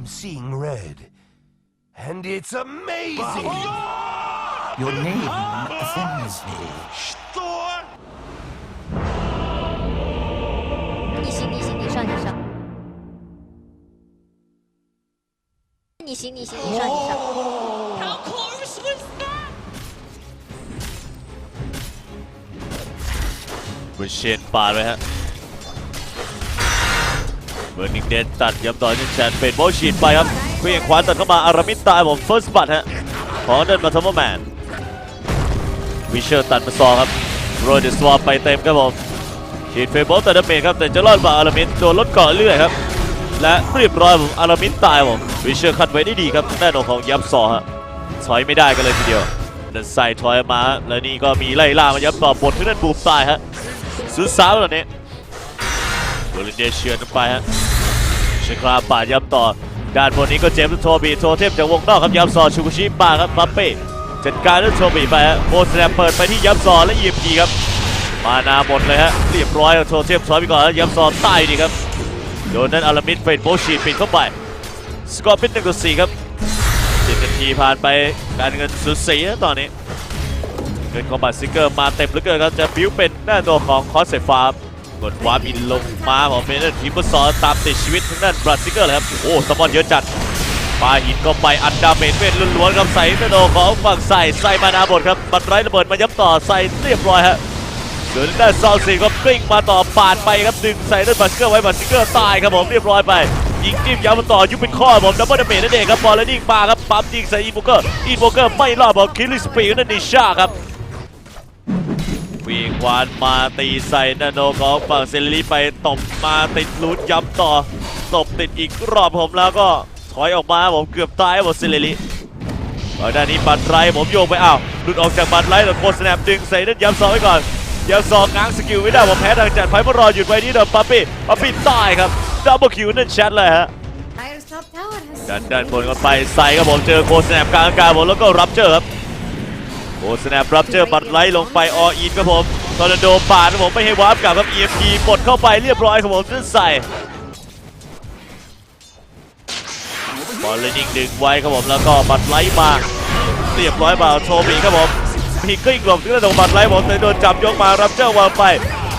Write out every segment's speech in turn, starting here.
I'm seeing red. And it's amazing! Your name offends me. 逆行逆行，你上你上。逆行逆行，你上你上。 บนเชนปาดไปฮะเ บอร์นิงเดนตัดย้ำต่อที่แชนเป็นโบชีนไปครับเพียงขวาตัดเข้ามาอารามิตตายผมเฟิร์สบัตฮะของเดินมาทัมเบอร์แมนวิเชอร์ตัดมาซองครับโรยเดสวอปไปเต็มครับผมฉีดเฟเบิลแต่ดาเมจครับแต่จะรอดมาอารามิตโดนลดเกาะเรื่อยครับและเรียบร้อยผมอารามิตตายผมวิเชอร์คัดไว้ได้ดีครับแน่นอนของยับซอฮะถอยไม่ได้กันเลยทีเดียวเดินใส่ถอยมาแล้วนี่ก็มีไล่ล่ามายับต่อบนที่นั่นบูมตายฮะศูนย์สามตอนนี้โรลินเดเชือนไปฮะ เชคราป่าดย้ำต่อ ด้านบนนี้ก็เจมส์โทบีโทเทมจากวงนอกครับย้ำซอชูกุชิป่าครับบัปเป้จัดการด้วยโทบีไปฮะโคสแนปเปิดไปที่ย้ำซอและยีบกีครับ มานาหมดเลยฮะเรียบร้อยกับโทเทมถอยไปก่อนแล้วย้ำซอใต้ดีครับโดนนั้นอารามิดเฟนโบชีปิดเข้าไปสกอร์เป็นหนึ่งต่อสี่ครับเจ็ดนาทีผ่านไปการเงินสุดสีนะตอนนี้เงินคอมบัตซิกเกอร์มาเต็มเหลือเกินครับจะบิ้วเป็นหน้าตัวของคอสเซฟาร์ กดวาร์ปอินลงมาของเมนเดอร์ทีมฟุตซอลตามติดชีวิตทางด้านบราซิเกอร์เลยครับ โอ้สปอนเยอะจัดปาหินก็ไปอัดดาเมจเป็นล้วนๆครับใส่หน้าตัวของฝั่งใส่ใส่มานาบดครับบัตรไรระเบิดมาย้ำต่อใส่เรียบร้อยฮะส่วนด้านซอลซีก็กลิ้งมาต่อปาดไปครับดึงใส่เด้วยบราซิเกอร์ไว้บราซิเกอร์ตายครับผมเรียบร้อยไปยิงจิ้มย้ำมาต่อยุบเป็นข้อผมดับเบิลดาเมจนั่นเองครับบอลแล้วยิงปาครับปั๊มยิงใส่อีโบเกอร์อีโบเกอร์ไม่รอดบอลคิลลิสปีนั่นนิชาครับ วิ่งวานมาตีใส่นาโนของฝั่งเซรีไปตบมาติดลูดย้ำต่อตบติดอีกรอบผมแล้วก็ถอยออกมาผมเกือบตายหมดเซรีฝั่งด้านนี้บัตรไรผมโยกไปอ้าวหลุดออกจากบัตรไรแต่โคสแนปดึงใส่นั่นย้ำซองไว้ก่อนย้ำซองง้างสกิลไม่ได้ผมแพ้ทางจัดไพ่มารอหยุดไว้ที่เดิมปั๊ปปี้ปั๊ปปี้ตายครับดับเบิลคิวนั่นแชทเลยฮะ Dire's top tower has ดันด้านบนกันไปใส่ครับผมเจอโคสแนปกลางอากาศผมแล้วก็รับเจอครับ โคสแนปรับเจอบัตรไลท์ลงไปออินครับผมทอร์นาโดปาดครับผมไม่ให้วาร์ปกลับครับ EMP กดเข้าไปเรียบร้อยครับผมจะใส่บอลเลยยิงดึงไว้ครับผมแล้วก็บัตรไลท์มาเรียบร้อยบ่าวโชบีครับผมพีกลิ้งหลบถึงระดับบัตรไลท์ผมเลยโดนจับยกมารับเจ้าวางไป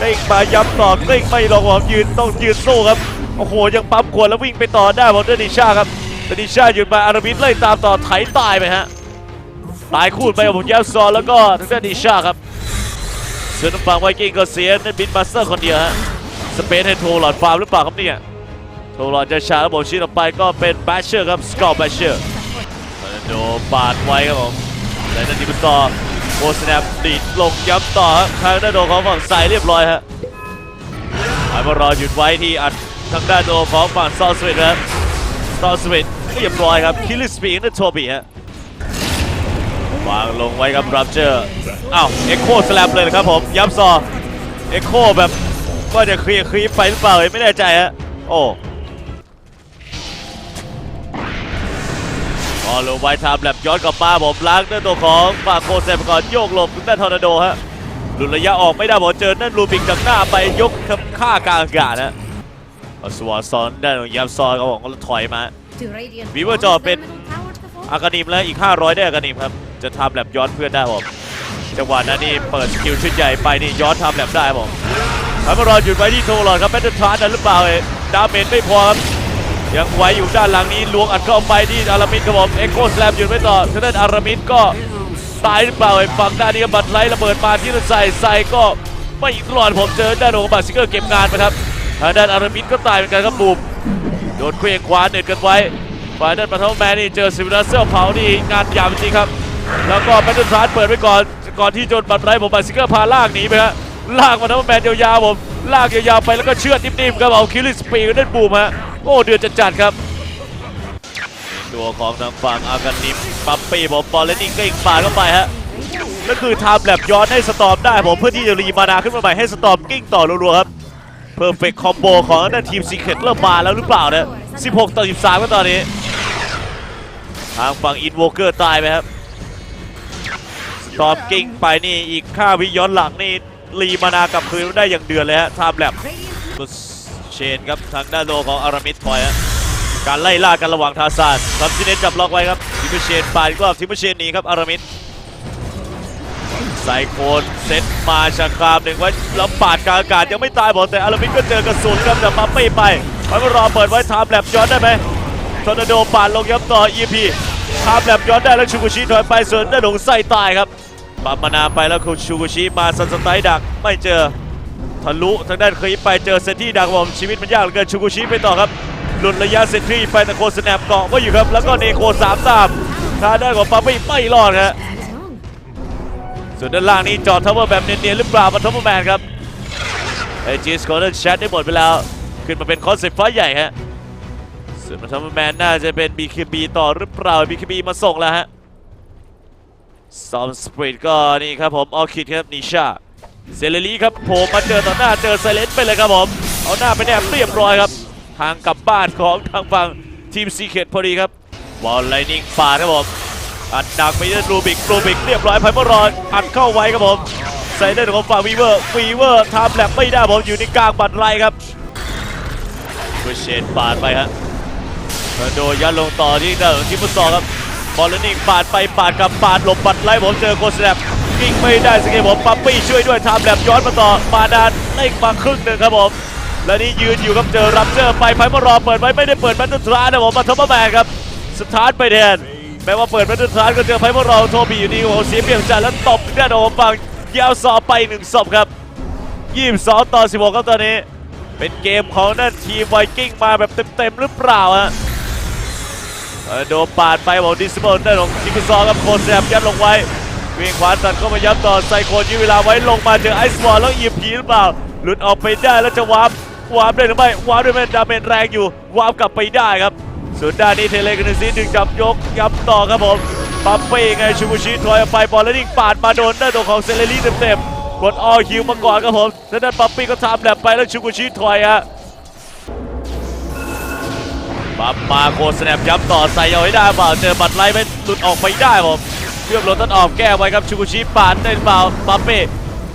กลิ้งมาย้ำต่อกลิ้งไม่ลงผมยืนต้องยืนสู้ครับโอ้โหยังปั๊มขวดแล้ววิ่งไปต่อได้ผมเดนิชาครับเดนิชาหยุดมาอาราบิสไล่ตามต่อไถตายไปฮะ ตายคู่ไปกับผมแยบซอนแล้วก็ทางด้านนิชาครับเส่วนทางฝั่งไวกิ้งก็เสียนั่นบินมาสเตอร์คนเดียวฮะสเปนให้โทรหลอดฟาร์มหรือเปล่าครับเนี่ยโทรหลอดจะชาแล้วผมชี้ออกไปก็เป็นแบชเชอร์ครับสกอร์แบชเชอร์โดปาดไว้ครับผมและนันทีมต่อโคสแนปดีดลงย้ำต่อครับทางด้านโดของฝั่งใสเรียบร้อยฮะไอ้มารอหยุดไว้ที่อัดทางด้านโดของฝั่งซอลสวิตครับซอลสวิตเรียบร้อยครับคิลลิสปีกนั่นโทบีฮะ วางลงไว้ครับรับเจอร์อ้าวเอ็กโคสแลปเลยนะครับผมย้ำซอเอ็กโคแบบว่าจะเคลียร์คลีปไปหรือเปล่าไม่แน่ใจฮะโอ้พอลงไว้ทำแลบย้อนกลับมาผมล้างด้วยตัวของฝากโคเซมก่อนโยกหลบถึงด้านทอร์นาโดฮะหลุดระยะออกไม่ได้ผมเจอนั่นลูบิกจากหน้าไปยกค่ากลางอากาศนะเอาสวอซอนด้านของยามซอนเขาบอกว่าถอยมา to radiant. Vivo Force Job their in- middle tower to fall. อากานิมแล้วอีก 500 ได้อากานิมครับ จะทำแลบย้อนเพื่อนได้ผมจังหวะนั้นนี่เปิดสกิลชุดใหญ่ไปนี่ย้อนทำแลบได้ผมทำมารอหยุดไว้ที่โทรลอดครับแบตเตอร์ทรานนั้นหรือเปล่าเอ้ดาเมจไม่พอครับยังไว้อยู่ด้านหลังนี้ลวงอัดเข้าไปที่อารามิดครับผมเอ็กโคสแลมหยุดไว้ต่อทางด้านอารามิดก็ตายหรือเปล่าไอ้ฝั่งด้านนี้บัตรไล่ระเบิดมาที่นั่นใส่ใส่ก็ไม่รอดผมเจอด้านของบาซิเกอร์เก็บงานไปครับทางด้านอารามิดก็ตายเหมือนกันครับบูมโดนเคว้งคว้าเน็ตกันไว้ฝ่ายด้านปฐมแมนนี่เจอซิวิลเซลเผานี่งานยาวจริงครับ แล้วก็แบตเทิลทรานเปิดไว้ก่อนก่อนที่โจนบัตรไล่ผมบาซิเกอร์พาลากหนีไปฮะลากมาทั้งแมนยาวๆผมลากยาวๆไปแล้วก็เชือดนิ่มๆครับเอาคิลลิสปีกันนั่นบูมฮะโอ้เดือดจัดๆครับตัวของทางฝั่งอากานิมปั๊มปีผมบอลเลนนิ่งก็อีกปาดเข้าไปฮะนั่นคือทม์แลบย้อนให้สตอมได้ผมเพื่อที่จะรีมานาขึ้นมาใหม่ให้สตอมกิ้งต่อรัวๆครับเพอร์เฟกคอมโบของนั่นทีมซีเคร็ตเริ่มมาแล้วหรือเปล่าเนี่ย16 ต่อ 13ก็ตอนนี้ ทางฝั่งอินโวเกอร์ตายไปครับ ตอมกิ้งไปนี่อีกค่าวิย้อนหลังนี่รีมานากับคืนได้อย่างเดือนเลยฮะไทม์แลบเชนครับทางด้านโลของอารามิดทอยฮะการไล่ล่ากันระหว่างทาซานซัมซิเนตจับล็อกไว้ครับทิมเชนปาดกรอบทิมเชนหนีครับอารามิดไซโคนเซตมาชาคามหนึ่งไว้แล้วปาดกลางอากาศยังไม่ตายบอกแต่อารามิดก็เจอกระสุนครับแต่ปั๊มไม่ไปไปมารอเปิดไว้ไทม์แลบย้อนได้ไหมทอร์นาโดปาดลงย้ำต่อ EP ไทม์แลบย้อนได้แล้วชูกุชิถอยไปส่วนด้านหลงไส้ตายครับ ปั๊มมานาไปแล้วคุณชูกุชิมาสันสไตดักไม่เจอทะลุทางด้านเคยไปเจอเซนที่ดักผมชีวิตมันยากเหลือเกินชูกุชิไปต่อครับหลุดระยะเซนทรีไปแต่โคสแนปเกาะไว้อยู่ครับ แล้วก็เนโคสามตามทางด้านของปั๊มไม่ไม่รอดฮะ That is wrong. ส่วนด้านล่างนี้จอดทัพเปอร์แบบเนียนๆหรือเปล่ามาทัพเปอร์แมนครับไอจีสคอร์เนแชทได้หมดไปแล้ว ขึ้นมาเป็นคอนเซ็ปต์ฟ้าใหญ่ฮะส่วนมาทัพเปอร์แมนน่าจะเป็น BKB ต่อหรือเปล่า BKB มาส่งแล้วฮะ ซอมสปริตก็นี่ครับผมออคิดครับนิชาเซเลลีครับผล่มาเจอต่อหน้าเจอไซเลนไปเลยครับผม เอาหน้าไปแนบเรียบร้อยครับ ทางกลับบ้านของทางฝั่งทีมซีเคทพอดีครับบอลไลนิ่งปาดครับผมอัดดักไปที่รูบิกรูบิกเรียบร้อยไพมอรอนอัดเข้าไว้ครับผมใส่ได้ของฝั่งวีเวอร์วีเวอร์ทำแลบไม่ได้ผมอยู่ในกลางบัตรไรครับเวเชนปาดไปฮะโดยัดลงต่อที่ด้านของทีมฟุตซอลครับ บอลลนนิ่งปาดไปปาดกลับปาดหลบบัตรไรผมเจอโคสแลบวิ่งไม่ได้สเกตผมปั๊ปปี้ช่วยด้วยทำแลบย้อนมาต่อมาดานเล่งมาครึ่งหนึ่งครับผมและนี่ยืนอยู่ครับเจอรับเจอไปไพมอรอเปิดไว้ไม่ได้เปิดแมตต์ทรานะผมมาทัพเปอร์แมนครับสตาร์ทไปแทนแม้ว่าเปิดแมาตรานก็เจอไพ่พวกเราโทบีอยู่ดีโอ้โหเสียเปรียบจัดแล้วตบด้านโอฟังยาวสอบไปหนึ่งศพครับ22ต่อ16ครับตอนนี้ เป็นเกมของนั่นทีมไวกิ้งมาแบบเต็มๆหรือเปล่าฮะ โดนปาดไปบอกดิสเบิลด้านของจิกุซอครับโคแซมยัดลงไว้เวียงขวาตัดเข้ามายับต่อไซโคนยื้อเวลาไว้ลงมาเจอไอซ์บอลแล้วอีพีหรือเปล่า หลุดออกไปได้แล้วจะวาร์ปวาร์ปได้หรือไม่วาร์ปด้วยแมนดาเมจแรงอยู่วาร์ปกลับไปได้ครับส่วนด้านนี้เทเลกันซีดึงจับยกย้ำต่อครับผมปั๊มเป้ไงชูบูชิถอยไปบอลแล้วนิ่งปาดมาโดนด้าตัวของเซเลรีเต็มๆกดออคิวมาก่อนครับผมแล้วด้านปั๊มปี้ก็ทำแลบไปแล้วชูบูชิถอยฮะ ปั๊มมาโคสแนปย้ำต่อใส่เอาให้ได้เปล่าเจอบัตรไล่ไม่หลุดออกไปได้ผมเครื่องรถต้นออกแก้ไว้ครับชูบูชิปาดได้หรือเปล่าปั๊มเป้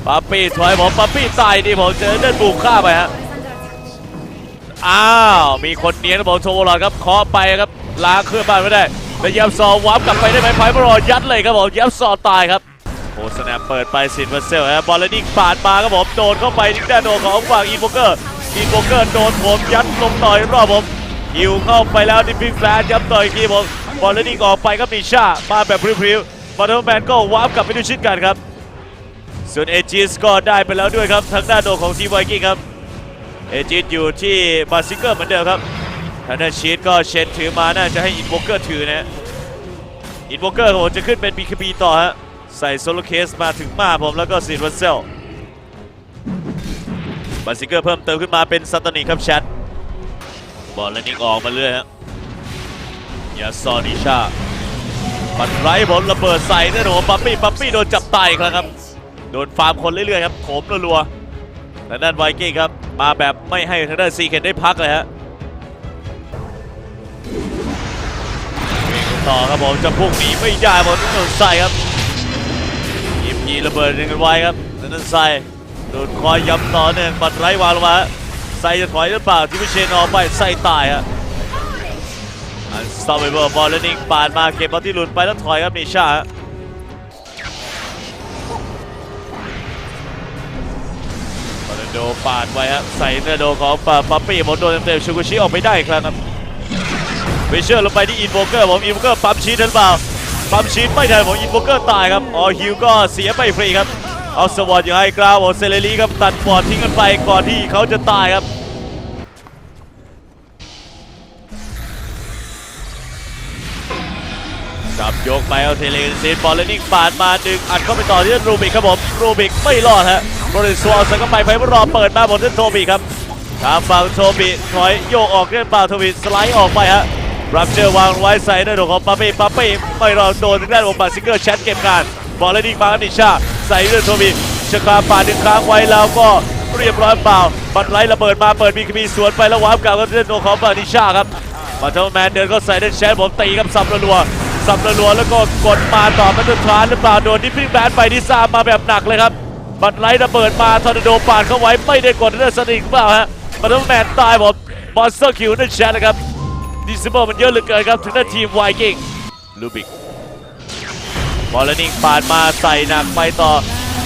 ปั๊มปี้ถอยผมปั๊มปี้ตายดีผมเจอเดินบุกฆ่าไปฮะอ้าวมีคนเนียนบอกโทวอลอนครับเคาะไปครับล้างเครื่องบ้านไม่ได้แล้วยับซอวับกลับไปได้ไหมไพ่บอลยัดเลยครับผมยับซอตายครับโอ้สแนปเปิดไปสินเวเซลฮะบอลเลนนิ่งปาดมาครับผมโดนเข้าไปที่ด้านโดนของฝั่งอีโบเกอร์อีโบเกอร์โดนผมยัดลงต่อยรอบผม ฮิวเข้าไปแล้วดิพิงแฟลชยับต่อยอีกทีผมบอลเลนนิ่งออกไปครับนิชามาแบบพริ้วๆมาเทอร์แมนก็วับกลับไปดูชิดกันครับ ส่วนเอจิสก็ได้ไปแล้วด้วยครับทางด้านโดของทีมไวกิ้งครับเอจิตอยู่ที่บาซิเกอร์เหมือนเดิมครับทางด้านชีตก็เชนถือมาน่าจะให้อินโวเกอร์ถือนะอินโวเกอร์ผมจะขึ้นเป็น BKB ต่อฮะใส่โซโลเคสมาถึงมาผมแล้วก็ซีนวัสเซลบาซิเกอร์เพิ่มเติมขึ้นมาเป็นซัตตานีครับแชท บอลแล้วนิ่งออกมาเรื่อยฮะยาซอนิชาปัดไรบอลระเบิดใส่นะโหปั๊ปปี้ปั๊ปปี้โดนจับตายอีกแล้วครับ โดนฟาร์มคนเรื่อยๆครับโถมรัวๆทางด้านไวกิ้งครับ มาแบบไม่ให้ทางด้านซีเคนได้พักเลยฮะวิ่งต่อครับผมจะพุ่งหนีไม่ได้บอลถนนใส่ครับยิมยีระเบิดหนึ่งกันไว้ครับทางด้านใส่โดนคอยย้ำต่อเนื่องบัตรไร้วางลงมา ใส่จะถอยหรือเปล่าที่พิเชนออกไปใส่ตายฮะอันสตอมเบอร์บอลเลนนิ่งปาดมาเก็บบอลที่หลุดไปแล้วถอยครับนิชาบอลโดปาดไว้ครับใส่เนื้อโดของปาปั๊ปปี้บอลโดนเต็มๆชูกุชิออกไปได้ครั้งครับวิเชอร์ลงไปที่อินโวเกอร์ผมอินโวเกอร์ปั๊มชีสทันเปล่าปั๊มชีสไม่ทันผมอินโวเกอร์ตายครับออฮิวก็เสียไปฟรีครับ เอาสวอตอย่างไฮกราวผมเซเลรีครับตัดบอลทิ้งกันไปก่อนที่เขาจะตายครับจับยกไปเอาเทเลนซีบอลเลนนิ่งปาดมาดึงอัดเข้าไปต่อที่รูบิกครับผมรูบิกไม่รอดฮะโรดิสวอลสังก็ไปไพ่รอเปิดมาบนเส้นโทบีครับทางฝั่งโทบีถอยโยกออกเล่นป่าโทบีสไลด์ออกไปฮะรับเจอวางไว้ใส่ในดอกของปาเป้ปาเป้ไม่รอโดนทางด้านของบาซิเกอร์แชทเก็บการ บอลเลนดิ้งมานิชาใส่เรื่องโทบีชะคาป่าดึงค้างไว้แล้วก็เรียบร้อยเปล่าบัตไลท์ระเบิดมาเปิดบีคบีสวนไปแล้ววาร์ปกลับกับเส้นตัวของบานิชาครับมาเทอร์แมนเดินก็ใส่เดินแชทผมตีกับซับรัวๆซับรัวแล้วก็กดมาต่อมาตุนทรานหรือเปล่าโดนดิฟฟิงแบนไปที่ซามาแบบหนักเลยครับบัตไลท์ระเบิดมาทอร์นาโดปาดเข้าไว้ไม่ได้กดเลือดสนิทเปล่าฮะมาต้องแมนตายผมมอนสเตอร์คิวนั่นแชทนะครับดิสเบิลมันเยอะเหลือเกินครับถึงหน้าทีมไวกิ้งลูบิก บอลนิงปาดมาใส่หนักไปต่อ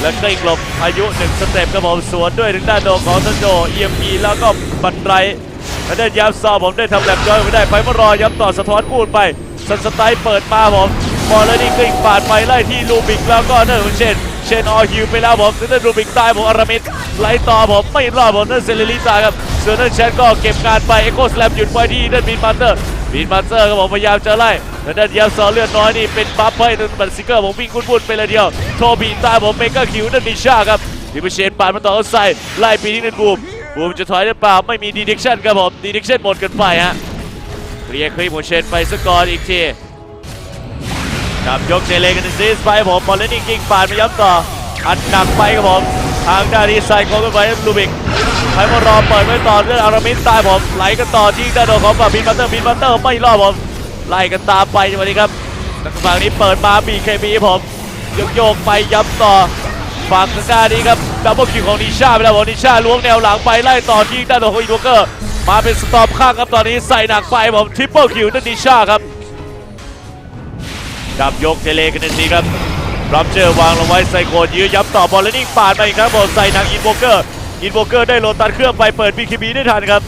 แล้วกลิ้งหลบพายุหนึ่งสเต็ปครับผมสวนด้วยถึงด้านโดของทันโจเอียมีแล้วก็บันไรแล้วได้ย้ำซอผมได้ทำแลบย้อยไม่ได้ไปมารอย้ำต่อสะท้อนพูดไปสันสไตล์เปิดมาผมบอลนิงกลิ้งปาดไปไล่ที่ลูบิกแล้วก็เนิร์เชนเชนออฮิวไปแล้วผมถึงได้ลูบิกตายผมอารามิดไล่ต่อผมไม่รอดผมนั่นเซเลริตาครับส่วนนั่นเชนก็เก็บการไปเอ็กโคสแลมหยุดไว้ที่นั่นบินมาสเตอร์บินมาสเตอร์ครับผมพยายามจะไล่ แล้วด้านย้ำซอเลือดน้อยนี่เป็นบัฟให้นั่นบัตซิเกอร์ผมวิ่งคุ้นๆไปเลยเดียว โทบีตายผมเมกาคิวนั่นนิชาครับดิเปเชนปาดมาต่อเขาใส่ไล่ปีนี้นั่นบูมบูมจะถอยหรือเปล่าไม่มีดีดิคชั่นครับผมดีดิคชั่นหมดกันไปฮะเคลียร์คลิปของเชนไปสกอร์อีกทีจับยกเจเลกันซีสไปผมบอลเลนนิ่งกิ้งปาดมาย้ำต่ออัดหนักไปครับผมทางด้านนี้ใส่ของกันไปลูบิกใครมารอเปิดไว้ต่อเรื่องอารามินตายผมไหลกันต่อที่ด้านโดของฝั่งบินบัตเตอร์บินบัตเตอร์ไม่รอดผม ไล่กันตามไปจังหวะนี้ครับฝั่งนี้เปิดมาบีเคบีผมโยกโยกไปย้ำต่อฝั่งข้างหน้านี้ครับดับเบิลคิวของนิชาไปแล้วนิชาล้วงแนวหลังไปไล่ต่อที่ด้านของอีโวเกอร์มาเป็นสตอปข้างครับตอนนี้ใส่หนักไปผมทริปเปิลคิวนั่นนิชาครับดับยกเทเลกันนทีครับรับเจอวางลงไว้ใส่โคนยื้อย้ำต่อบอลและนิ่งปาดไปครั้งผมใส่หนักอินโวเกอร์อินโวเกอร์ได้โลตัดเครื่องไปเปิดบีคีบีได้ทันครับ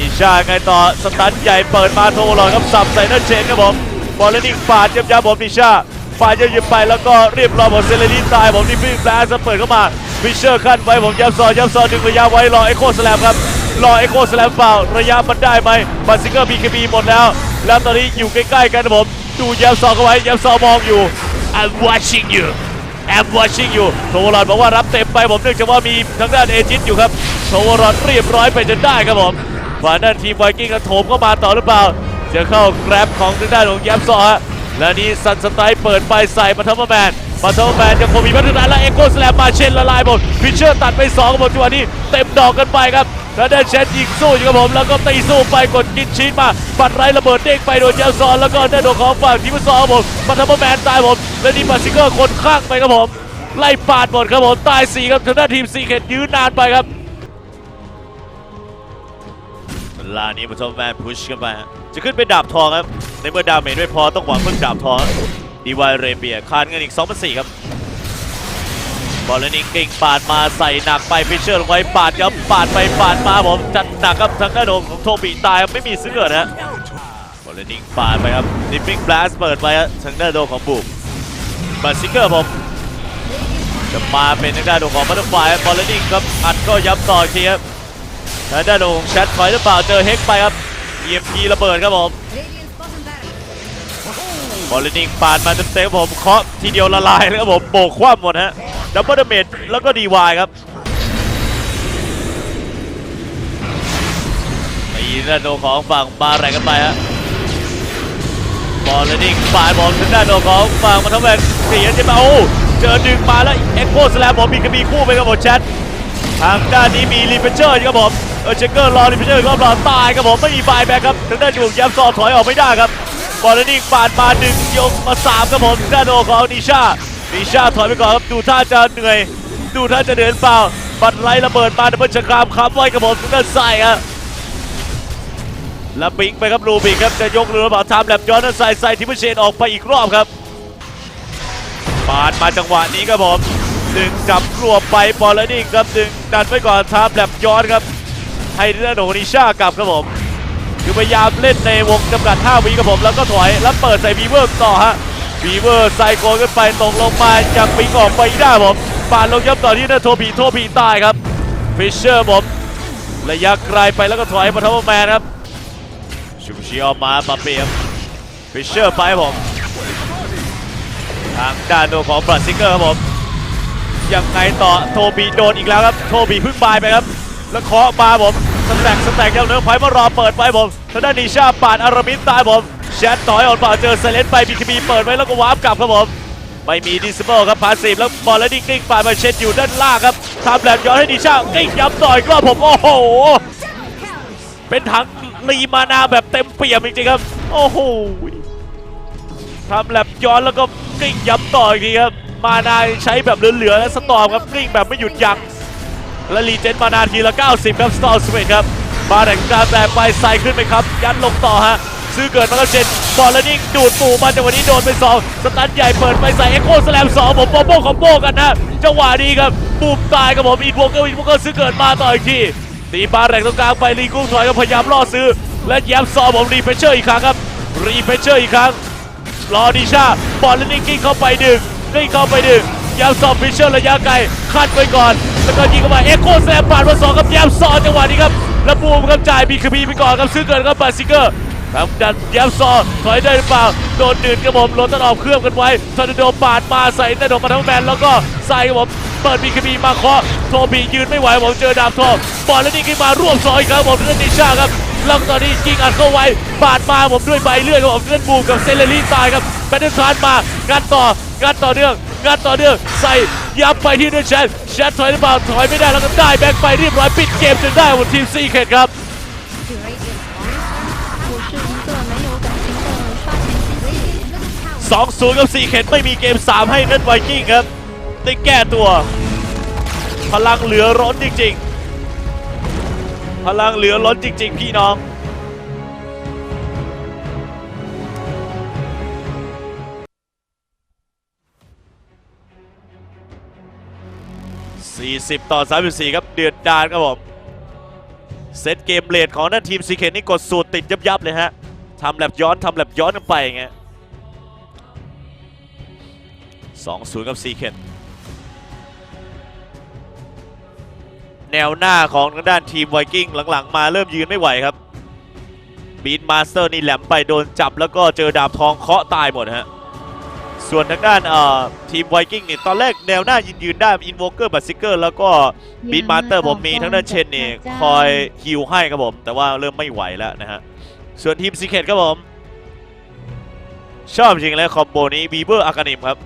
นิชาไงต่อสตันใหญ่เปิดมาโทรลอยครับสับใส่นั่นเชนครับผมบอลแลนิ่งปาดย้ำๆผมนิชาฝ่ายจะหยิบไปแล้วก็เรียบร้อยผมเซเลนีตายผมนี่ฟิงแบลสเปิดเข้ามาฟิชเชอร์ขั้นไว้ผมย้ำซอนย้ำซอนดึงระยะไว้รอเอ็กโคสแลมครับรอเอ็กโคสแลมเปล่าระยะมันได้ไหมบัตซิงเกอร์บีเคบีหมดแล้ว แล้วตอนนี้อยู่ใกล้ๆกันนะผมดูย้ำซอเข้าไว้ย้ำซอมองอยู่ I'm watching you I'm watching you โทวรอนบอกว่ารับเต็มไปผมเนื่องจากว่ามีทางด้านเอจิตอยู่ครับโทวรอนเรียบร้อยไปจนได้ครับผม ฝ่าด้านทีมไวกิ้งกระโถมเข้ามาต่อหรือเปล่า จะเข้าแกร็บของทางด้านของแย้ำซอฮะและนี่ซันสไตล์เปิดไปใส่มาทัมแมนมาทัมแมนจะคงมีพัฒนาและเอ็กโกสแลมมาเชนละลายหมดพิชเชอร์ตัดไป2หมดจังหวะนี้เต็มดอกกันไปครับแล้วได้เชนยิงสู้อยู่กับผมแล้วก็ตีสู้ไปกดกินชีสมาปัดไรระเบิดเด้งไปโดนเจลซอนแล้วก็ได้โดนของฝั่งทีมซอนครับผมมาทัมแมนตายผมและนี่มาซิเกอร์คนข้างไปครับผมไล่ปาดหมดครับผมตายสี่ครับทางด้านทีมซีเคนยื้อนานไปครับ ลานี้มาทอมแมนพุชกันไปจะขึ้นเป็นดาบทองครับ ในเมื่อดาเมจไม่พอต้องหวังเพิ่งดาบทองดีวายเรเบียคานเงินอีก2 4ครับบอลเลนิงเก่งปาดมาใส่หนักไปฟิชเชอร์ลงไว้ปาดครับปาดไปปาดมาผมจัดหนักครับทางด้านโดนของโทบีตายครับไม่มีซื้อเกิดฮะบอลเลนิงปาดไปครับดิปปิ้งบลัสเปิดไปฮะทางด้านโดนของบูมบัตซิเกอร์ผมจะมาเป็นทางด้านโดนของบัตเตอร์ไฟบอลเลนิงครับอัดก็ย้ำต่อทีครับ ทางด้านของแชทไฟหรือเปล่าเจอเฮกไปครับ EMP ระเบิดครับผมบอลลนิงปาดมาเต็มๆผมเคาะทีเดียวละลายเลยครับผมโบกคว่ำหมดฮะดับเบิลดาเมจแล้วก็ดีวายครับตีด้านโดของฝั่งมาแรงกันไปฮะบอลลนิงปาดบอลทางด้านโดของฝั่งมาทั้งแวนเสียจะมาโอ้เจอดึงมาแล้วเอ็กโคสแลมผมมีกระบี่คู่ไปครับผมแชททางด้านนี้มีรีเฟเชอร์ครับผม เออเชคเกอร์รอรีเฟเชอร์ก็รอตายครับผมไม่มีบายแบ็คครับทางด้านอยู่ยับซอถอยออกไม่ได้ครับบอลนิ่งปาดมาดึงยกมาสามครับผมด้านโอของนิชานิชาถอยไปก่อนครับดูท่าจะเหนื่อย ดูท่าจะเดินเปล่าบัตไล่ระเบิดมาดับเบิลชครามค้ำไว้ครับผมทางด้านซายครับแล้วปิงไปครับลูบิกครับจะยกเรือเปล่าทำแลบย้อนนั้นใส่ใส่ทิมเชนออกไปอีกรอบครับปาดมาจังหวะนี้ครับผมดึงกลับรวบไปบอลนิ่งครับดึงดันไว้ก่อนทำแลบย้อนครับ ให้เรื่องโดนิชากลับครับผมคือพยายามเล่นในวงจำกัด5วิครับผมแล้วก็ถอยแล้วเปิดใส่บีเวอร์ต่อฮะบีเวอร์ใส่โกขึ้นไปตกลงมาจากปิงออกไปได้ผมปาดลงย้ำต่อที่นาโทบีโทบีตายครับฟิชเชอร์ผมระยะไกลไปแล้วก็ถอยมาทัพแมนครับชุมชีออกมาปาเปียมฟิชเชอร์ไปผมทางด้านโดนของบรัดซิเกอร์ครับผมยังไงต่อโทบีโดนอีกแล้วครับโทบีพึ่งบายไปครับ แล้วเคาะมาผม สแต็กสแต็กครับเนื้อไฟมารอเปิดไปผมทางด้านนิชาปาดอารามินตายผมแชทต่อยออกเปล่าเจอเซเลนไปบีคบีเปิดไว้แล้วก็วาร์ปกลับครับผมไม่มีดิสเบิลครับพาสีฟแล้วบอลแล้วดิ้งกลิ้งปาดมาเช็ดอยู่ด้านล่างครับทำแหลมย้อนให้นิชากลิ้งย้ำต่อยก็ผมโอ้โหเป็นถังรีมานาแบบเต็มเปี่ยมจริงๆครับ โอ้โหทำแลบย้อนแล้วก็กลิ้งย้ำต่ออีกทีครับมานาใช้แบบเหลือๆและสตอมครับกลิ้งแบบไม่หยุดยั้ง และรีเจนมานาทีละ 90 ครับสตอร์สเปดครับ มาแรงกลางแต่ไปใส่ขึ้นไปครับ ยัดลงต่อฮะ ซื้อเกิดมาก็เจ็ดบอลแล้วนี่ดูดปูมาแต่วันนี้โดนไปสองสตันใหญ่เปิดไปใส่เอ็กโคสแลมสองผมโบโบคอมโบกันนะจังหวะนี้ครับบูมตายครับผมอินวอเกอร์อินวอเกอร์ซื้อเกิดมาต่ออีกทีตีบาแรงตรงกลางไปรีกุ้งถอยก็พยายามล่อซื้อ และแย้มซอผมรีเพชเชอร์อีกครั้งครับรีเพชเชอร์อีกครั้งรอดิชาบอลแล้วนี่กิ้งเข้าไปดึงกิ้งเข้าไปดึง ยามซอฟิชเชอร์ระยะไกลคัดไปก่อน แล้วก็ยิงเข้ามาเอ็กโคแซมปาดมาสองกับยามซอจังหวะนี้ครับแล้วบูมครับจ่ายบีคบีไปก่อนครับซื้อเกินครับบาซิเกอร์ทำดันยามซอถอยได้หรือเปล่า โดนดืดครับผมรถต้นออกเครื่องกันไว้ทอร์นาโดปาดมาใส่แต่โดนมาทั้งแมนแล้วก็ใส่ครับผมเปิดบีคบีมาเคาะโทบียืนไม่ไหวผมเจอดาบทองบอลแล้วนี่ขึ้นมารวบซอยครับผมเรื่องดิชาครับแล้วตอนนี้ยิงอัดเข้าไว้ปาดมาผมด้วยใบเลื่อยของผมเลื่อนบูมกับเซเลรีตายครับแบตเตอร์ทานมางัดต่องัดต่อเนื่อง งัดต่อเนื่องใส่ยับไปที่เดชแชทแชทถอยหรือเปล่าถอยไม่ได้แล้วก็ได้แบ็คไปเรียบร้อยปิดเกมจนได้บนทีมซีเคทครับสองศูนย์กับสี่เขตไม่มีเกมสามให้เรดไวกิ้งครับได้แก้ตัว พลังเหลือร้อนจริง ๆ พลังเหลือร้อนจริง ๆ พี่น้อง 40 ต่อ 34 ครับ เดือดดานครับผม เซตเกมเลดของด้านทีมซีเคทนี่กดสูตรติดยับยับๆเลยฮะทำแลบย้อนทำแลบย้อนกันไปอย่างเงี้ย2-0กับซีเคนแนวหน้าของทางด้านทีมไวกิ้งหลังๆ มาเริ่มยืนไม่ไหวครับบีนมาสเตอร์นี่แหลมไปโดนจับแล้วก็เจอดาบทองเคาะตายหมดฮะ ส่วนทางด้านเอ่อทีมไวกิ้งนี่ตอนแรกแนวหน้ายืนยืนได้อินโวเกอร์บัตซิเกอร์แล้วก็บีนมาสเตอร์ผมมีทางด้านเชนนี่คอยฮิวให้ครับผม แต่ว่าเริ่มไม่ไหวแล้วนะฮะ ส่วนทีมซีเคทครับผม ชอบจริงเลยคอมโบนี้บีเบอร์อากานิมครับ